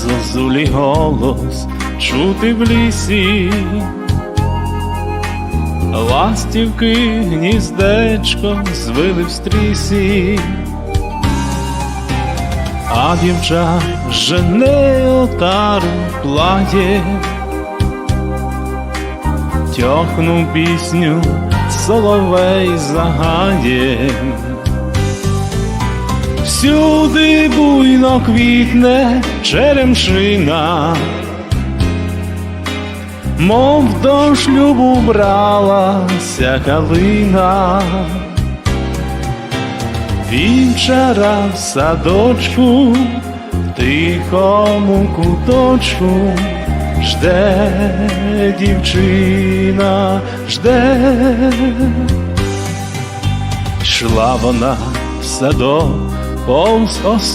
зозулі голос чути в лісі, ластівки гніздечко звили в стрісі, а дівча жене отару плає, тьохну пісню соловей загає. Всюди буйно квітне черемшина, мов до шлюбу бралася калина, вівчара в садочку, тихому куточку, жде дівчина, жде. Йшла вона в садок, повз осо.